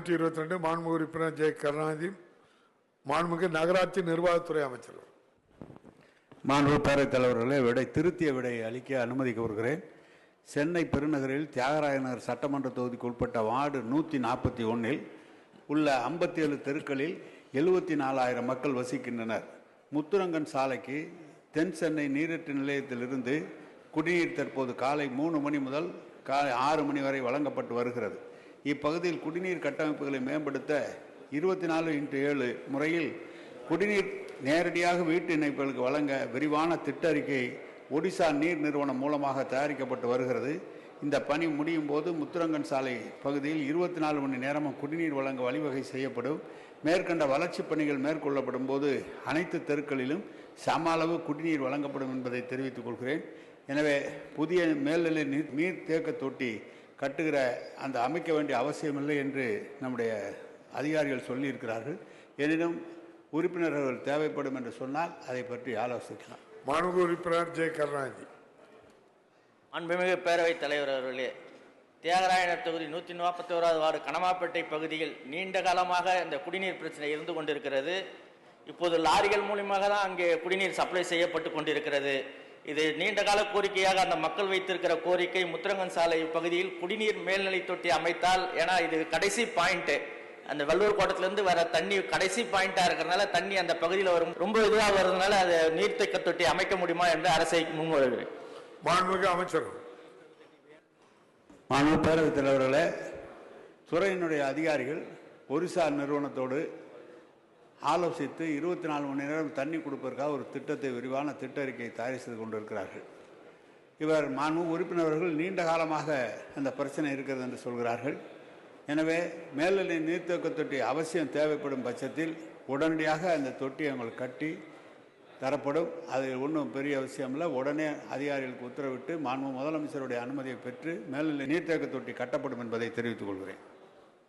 நூற்றி இருபத்தி ரெண்டு மாண்புமிகு உறுப்பினர் ஜெய கருணாநிதி மாண்புமிகு நகராட்சி நிர்வாகத்துறை அமைச்சர் மாண்பு பேரவைத் தலைவர்களே விடை திருத்திய விடையை அளிக்க அனுமதி கோருகிறேன். சென்னை பெருநகரில் தியாகராய நகர் சட்டமன்ற தொகுதிக்கு உட்பட்ட வார்டு நூற்றி நாற்பத்தி ஒன்றில் உள்ள ஐம்பத்தி ஏழு தெருக்களில் எழுபத்தி நாலாயிரம் மக்கள் வசிக்கின்றனர். முத்துரங்கன் சாலைக்கு தென் சென்னை நீரேற்று நிலையத்திலிருந்து குடிநீர் தற்போது காலை மூணு மணி முதல் காலை ஆறு மணி வரை வழங்கப்பட்டு வருகிறது. இப்பகுதியில் குடிநீர் கட்டமைப்புகளை மேம்படுத்த இருபத்தி நாலு இன்ட்டு ஏழு முறையில் குடிநீர் நேரடியாக வீட்டு இணைப்புகளுக்கு வழங்க விரிவான திட்ட அறிக்கை ஒடிசா நீர் நிறுவனம் மூலமாக தயாரிக்கப்பட்டு வருகிறது. இந்த பணி முடியும் போது முத்துரங்கன் சாலை பகுதியில் இருபத்தி நாலு மணி நேரமும் குடிநீர் வழங்க வழிவகை செய்யப்படும். மேற்கண்ட வளர்ச்சிப் பணிகள் மேற்கொள்ளப்படும் போது அனைத்து தெருக்களிலும் சம அளவு குடிநீர் வழங்கப்படும் என்பதை தெரிவித்துக் கொள்கிறேன். எனவே புதிய மேல்நிலை நீர் நீர் தேக்க தொட்டி கட்டுகிற அந்த அமைக்க வேண்டிய அவசியமில்லை என்று நம்முடைய அதிகாரிகள் சொல்லியிருக்கிறார்கள். எனினும் உறுப்பினர்கள் தேவைப்படும் என்று சொன்னால் அதை பற்றி ஆலோசிக்கலாம். மாண்புமிகு உறுப்பினர் ஜெய கருணாநிதி. அன்புமிகு பேரவைத் தலைவர் அவர்களே தியாகராயனர் தொகுதி நூற்றி நாற்பத்தி ஓராவது வார்டு கனமாப்பேட்டை பகுதியில் நீண்ட காலமாக இந்த குடிநீர் பிரச்சனை இருந்து கொண்டிருக்கிறது. இப்போது லாரிகள் மூலியமாக தான் அங்கே குடிநீர் சப்ளை செய்யப்பட்டு கொண்டிருக்கிறது. இது நீண்ட கால கோரிக்கையாக அந்த மக்கள் வைத்திருக்கிற கோரிக்கை முத்திரங்கன் சாலை பகுதியில் குடிநீர் மேல்நிலை தொட்டி அமைத்தால் ஏன்னா இது கடைசி பாயிண்ட் அந்த வள்ளூர் கோட்டத்திலிருந்து வர தண்ணி கடைசி பாயிண்டா இருக்கிறதுனால தண்ணி அந்த பகுதியில் வரும். ரொம்ப இதுவாக வருதுனால அது நீர்த்தேக்க தொட்டி அமைக்க முடியுமா என்று அரசை முன்வருகிறேன் மாண்புமிகு அமைச்சர். மாண்பு பேரவைத் தலைவர்களே துறையினுடைய அதிகாரிகள் ஒரிசா நிறுவனத்தோடு ஆலோசித்து இருபத்தி நாலு மணி நேரம் தண்ணி கொடுப்பதற்காக ஒரு திட்டத்தை விரிவான திட்ட அறிக்கையை தயார் செய்து கொண்டிருக்கிறார்கள். இவர் மாண்பு உறுப்பினர்கள் நீண்ட காலமாக அந்த பிரச்சனை இருக்கிறது என்று சொல்கிறார்கள். எனவே மேல்நிலை நீர்த்தேக்க தொட்டி அவசியம் தேவைப்படும் பட்சத்தில் உடனடியாக அந்த தொட்டி அவங்களுக்கு கட்டி தரப்படும். அது ஒன்றும் பெரிய அவசியம் இல்லை. உடனே அதிகாரிகளுக்கு உத்தரவிட்டு மாண்பு முதலமைச்சருடைய அனுமதியை பெற்று மேல்நிலை நீர்த்தேக்க தொட்டி கட்டப்படும் என்பதை தெரிவித்துக் கொள்கிறேன்.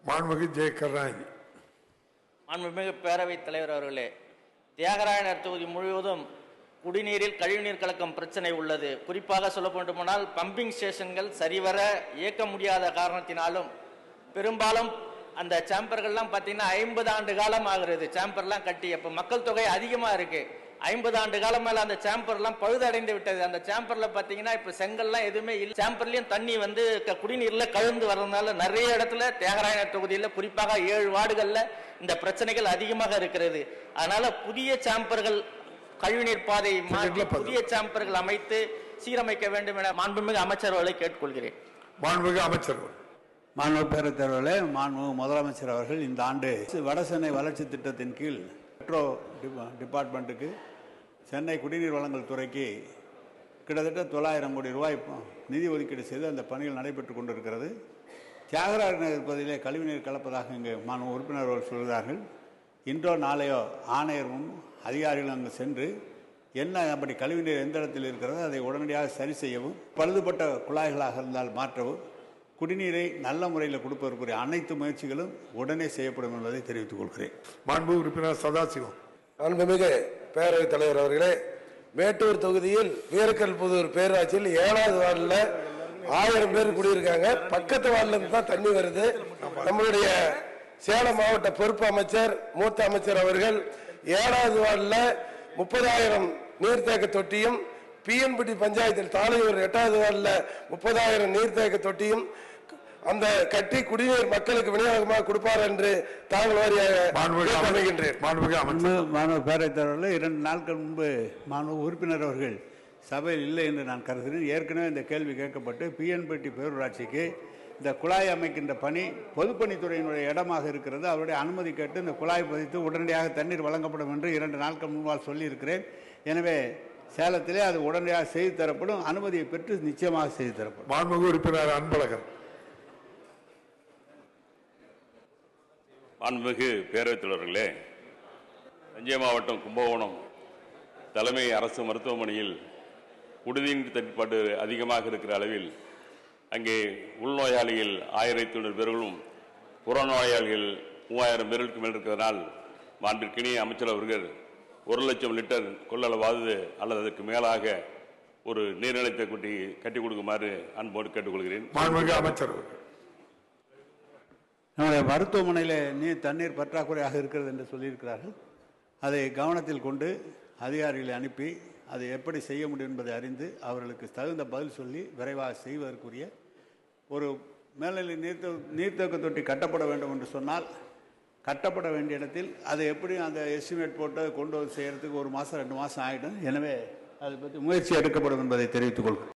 மாண்புமிகு ஜெய கருணாநிதி அன்புமிகு பேரவைத் தலைவர் அவர்களே தியாகராயனர் தொகுதி முழுவதும் குடிநீரில் கழிவுநீர் கலக்கம் பிரச்சனை உள்ளது. குறிப்பாக சொல்ல வேண்டுமானால் பம்பிங் ஸ்டேஷன்கள் சரிவர இயக்க முடியாத காரணத்தினாலும் பெரும்பாலும் அந்த சேம்பர்கள்லாம் பார்த்தீங்கன்னா ஐம்பது ஆண்டு காலம் ஆகிறது. சேம்பர்லாம் கட்டி அப்போ மக்கள் தொகை அதிகமாக இருக்குது ஐம்பது ஆண்டு காலம் மேல அந்த சேம்பர்லாம் பழுதடைந்து விட்டது. அந்த சேம்பர்ல பார்த்தீங்கன்னா இப்போ செங்கல்லாம் எதுவுமே இல்லை. சேம்பர்லயும் தண்ணி வந்து குடிநீர்ல கலந்து வர்றதுனால நிறைய இடத்துல தியாகராயனர் தொகுதியில் குறிப்பாக ஏழு வார்டுகள்ல இந்த பிரச்சனைகள் அதிகமாக இருக்கிறது. அதனால புதிய சேம்பர்கள் கழிவுநீர் பாதை. புதிய சேம்பர்கள் அமைத்து சீரமைக்க வேண்டும் என மாண்புமிகு அமைச்சர்களை கேட்டுக்கொள்கிறேன். மாண்புமிகு அமைச்சர் மாண்பு பேரவைத் தலைவர்களே மாண்பு முதலமைச்சர் அவர்கள் இந்த ஆண்டு வடசென்னை வளர்ச்சி திட்டத்தின் கீழ் மெட்ரோ டிபா- டிபார்ட்மெண்ட்டுக்கு சென்னை குடிநீர் வழங்கல் துறைக்கு கிட்டத்தட்ட தொள்ளாயிரம் கோடி ரூபாய் நிதி ஒதுக்கீடு செய்து அந்த பணிகள் நடைபெற்று கொண்டிருக்கிறது. தியாகராஜ நகர் பகுதியிலே கழிவுநீர் கலப்பதாக இங்கு மாணவ உறுப்பினர்கள் சொல்கிறார்கள். இன்றோ நாளையோ ஆணையரும் அதிகாரிகளும் அங்கு சென்று என்ன அப்படி கழிவுநீர் எந்த இடத்தில் இருக்கிறதோ அதை உடனடியாக சரி செய்யவும் பழுதுபட்ட குழாய்களாக இருந்தால் மாற்றவும் குடிநீரை நல்ல முறையில் கொடுப்பதற்குரிய அனைத்து முயற்சிகளும் உடனே செய்யப்படும் என்பதை தெரிவித்துக் கொள்கிறேன். மாண்பு உறுப்பினர் சதாசிவம். அன்புமிகு பேரவைத் தலைவர் அவர்களே மேட்டூர் தொகுதியில் வீரக்கல் புதூர் பேராட்சியில் ஏழாவது வார்டில் ஆயிரம் பேர் குடியிருக்காங்க. பக்கத்து வார்டில் இருந்து தான் தண்ணி வருது. நம்மளுடைய சேலம் மாவட்ட பொறுப்பு அமைச்சர் மூத்த அமைச்சர் அவர்கள் ஏழாவது வார்டில் முப்பதாயிரம் நீர்த்தேக்க தொட்டியும் பிஎன்பட்டி பஞ்சாயத்தில் தாளையூர் எட்டாவது வார்டில் முப்பதாயிரம் நீர்த்தேக்க தொட்டியும் அந்த கட்டி குடிநீர் மக்களுக்கு விநியோகமாக கொடுப்பார் என்று தாங்கள் மாணவ பேரவைத் தலைவர்கள் இரண்டு நாட்கள் முன்பு மாணவ உறுப்பினர் அவர்கள் சபையில் இல்லை என்று நான் கருதுகிறேன். ஏற்கனவே இந்த கேள்வி கேட்கப்பட்டு பிஎன்பட்டி பேரூராட்சிக்கு இந்த குழாய் அமைக்கின்ற பணி பொதுப்பணித்துறையினுடைய இடமாக இருக்கிறது. அவருடைய அனுமதி கேட்டு இந்த குழாய் பதித்து உடனடியாக தண்ணீர் வழங்கப்படும் என்று இரண்டு நாட்கள் முன்பால் சொல்லியிருக்கிறேன். எனவே சேலத்திலே அது உடனடியாக செய்து தரப்படும். அனுமதியை பெற்று நிச்சயமாக செய்து தரப்படும். மாண்புமிகு உறுப்பினர் அன்பழகன். மாண்புமிகு பேரவைத் தலைவர்களே தஞ்சை மாவட்டம் கும்பகோணம் தலைமை அரசு மருத்துவமனையில் குடிநீர் தட்டுப்பாடு அதிகமாக இருக்கிற அளவில் அங்கே உள்நோயாளிகள் ஆயிரத்தி தொண்ணூறு பேர்களும் புறநோயாளிகள் மூவாயிரம் பேர்களுக்கு மேல் இருக்கிறதனால் மாண்பிற்கினிய அமைச்சர் அவர்கள் ஒரு லட்சம் லிட்டர் கொள்ளளவாவது அல்லது அதற்கு மேலாக ஒரு நீர்நிலைத்தை குட்டி கட்டி கொடுக்குமாறு அன்போடு கேட்டுக்கொள்கிறேன். அமைச்சர் அவர்கள். நம்முடைய மருத்துவமனையில் நீர் தண்ணீர் பற்றாக்குறையாக இருக்கிறது என்று சொல்லியிருக்கிறார்கள். அதை கவனத்தில் கொண்டு அதிகாரிகளை அனுப்பி அதை எப்படி செய்ய முடியும் என்பதை அறிந்து அவர்களுக்கு தகுந்த பதில் சொல்லி விரைவாக செய்வதற்குரிய ஒரு மேல்நிலை நீர்த்த நீர்த்தேக்க தொட்டி கட்டப்பட வேண்டும் என்று சொன்னால் கட்டப்பட வேண்டிய இடத்தில் அதை எப்படி அந்த எஸ்டிமேட் போட்டு கொண்டு வந்து செய்கிறதுக்கு ஒரு மாதம் ரெண்டு மாதம் ஆகிடும் எனவே அதை பற்றி முயற்சி எடுக்கப்படும் என்பதை தெரிவித்துக் கொள்கிறேன்.